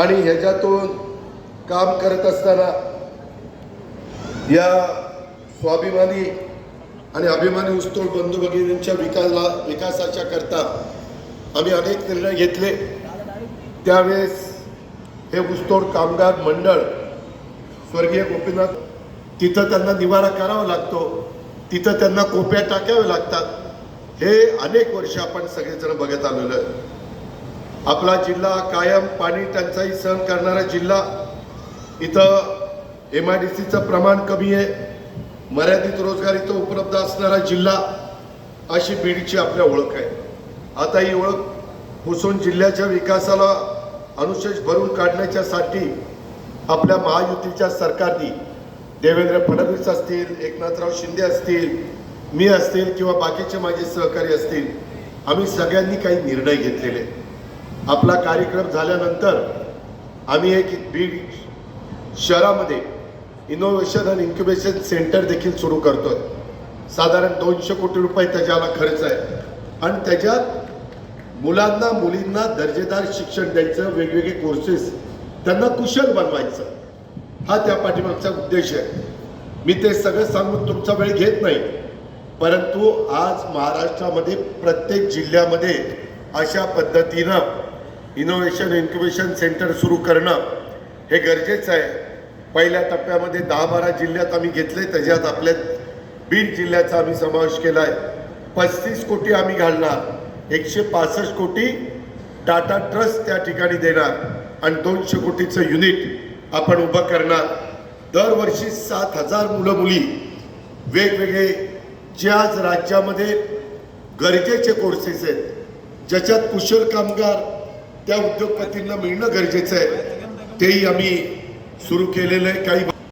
आणि ह्याच्यातून काम करत असताना या स्वाभिमानी आणि अभिमानी उस्तोड बंधू भगिनींच्या विकासला विकासाच्या करता आम्ही अनेक निर्णय घेतले. त्यावेळेस हे उस्तोड कामगार मंडळ स्वर्गीय गोपीनाथ तिथं त्यांना निवारा करावा लागतो. तिथं त्यांना कोप्या टाकाव्या लागतात. हे अनेक वर्ष आपण सगळेजण बघत आलेलो आहे. आपला जिल्हा कायम पाणी टंचाई सहन करणारा जिल्हा. इथं एम आय डी सीचं प्रमाण कमी आहे. मर्यादित रोजगार इथं उपलब्ध असणारा जिल्हा अशी बीडची आपल्या ओळख आहे. आता ही ओळख पुसून जिल्ह्याच्या विकासाला अनुशेष भरून काढण्याच्यासाठी आपल्या महायुतीच्या सरकारनी देवेंद्र फडणवीस असतील एकनाथराव शिंदे असतील मी असतील किंवा बाकीचे माझे सहकारी असतील आम्ही सगळ्यांनी काही निर्णय घेतलेले आपला कार्यक्रम झाल्यानंतर आम्ही एक बीड शहरामध्ये इनोव्हेशन आणि इन्क्युबेशन सेंटर देखील सुरू करतो आहे साधारण दोनशे कोटी रुपये त्याच्याला खर्च आहे. आणि त्याच्यात मुलांना मुलींना दर्जेदार शिक्षण द्यायचं वेगवेगळे कोर्सेस त्यांना कुशल बनवायचं. हा त्या पाठीमागचा उद्देश आहे. मी ते सगळं सांगून तुमचा वेळ घेत नाही. परंतु आज महाराष्ट्रामध्ये प्रत्येक जिल्ह्यामध्ये अशा पद्धतीनं इनोव्हेशन इन्क्युबेशन सेंटर सुरू करणं हे गरजेचं आहे. पहिल्या टप्प्यामध्ये दहा बारा जिल्ह्यात आम्ही घेतले त्याच्यात आपल्या बीड जिल्ह्याचा आम्ही समावेश केला आहे पस्तीस कोटी आम्ही घालणार. एकशे पासष्ट कोटी टाटा ट्रस्ट त्या ठिकाणी देणार. आणि दोनशे कोटीचं युनिट आपण उभं करणार. दरवर्षी सात हजार मुलं मुली वेगवेगळे जे आज राज्यामध्ये गरजेचे कोर्सेस आहेत ज्याच्यात कुशल कामगार त्या उद्योगपतींना मिळणं गरजेचं आहे. तेही आम्ही सुरू केलेलं आहे. काही